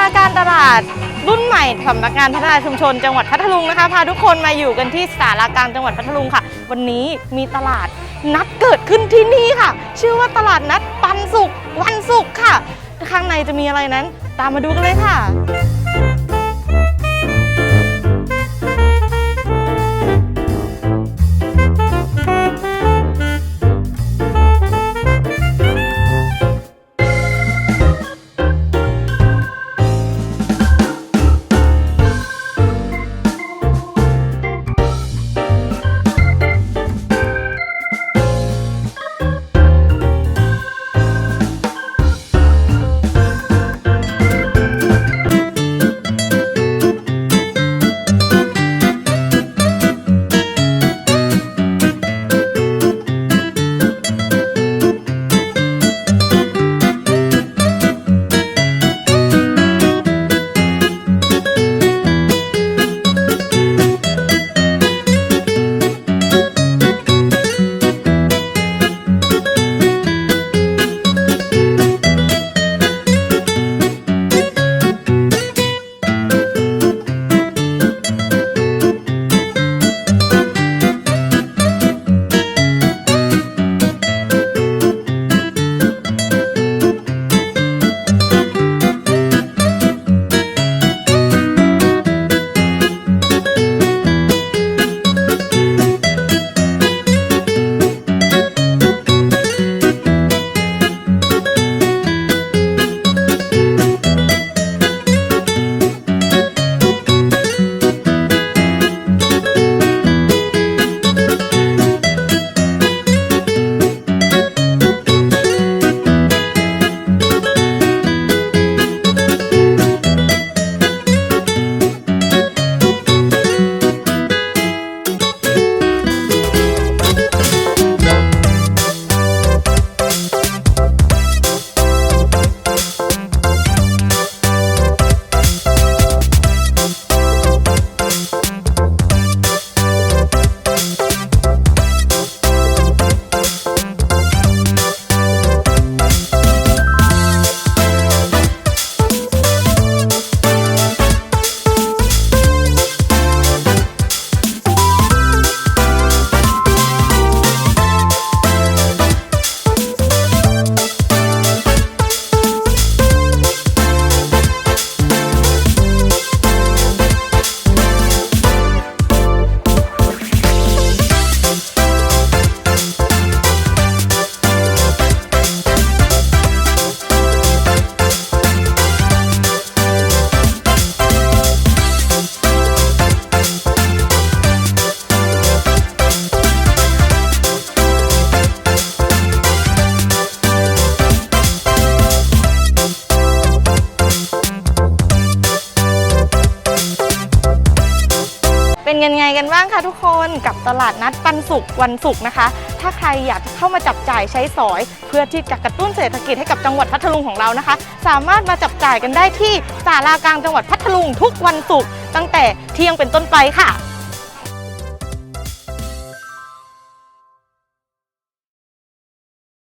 นาการตลาดรุ่นใหม่สำนักงานพัฒนาชุมชนจังหวัดพัทลุงนะคะพาทุกคนมาอยู่กันที่สารากลางจังหวัดพัทลุงค่ะ วันนี้มีตลาดนัดเกิดขึ้นที่นี่ค่ะ ชื่อว่าตลาดนัดปันสุกวันสุกค่ะ ข้างในจะมีอะไรนั้น ตามมาดูกันเลยค่ะ เป็นยังไงกันบ้างคะทุกคนกับตลาดนัดปันสุกวันศุกร์นะคะ ถ้าใครอยากเข้ามาจับจ่ายใช้สอย เพื่อที่จะกระตุ้นเศรษฐกิจให้กับจังหวัดพัทลุงของเรานะคะ สามารถมาจับจ่ายกันได้ที่ศาลากลางจังหวัดพัทลุงทุกวันศุกร์ตั้งแต่เที่ยงเป็นต้นไปค่ะ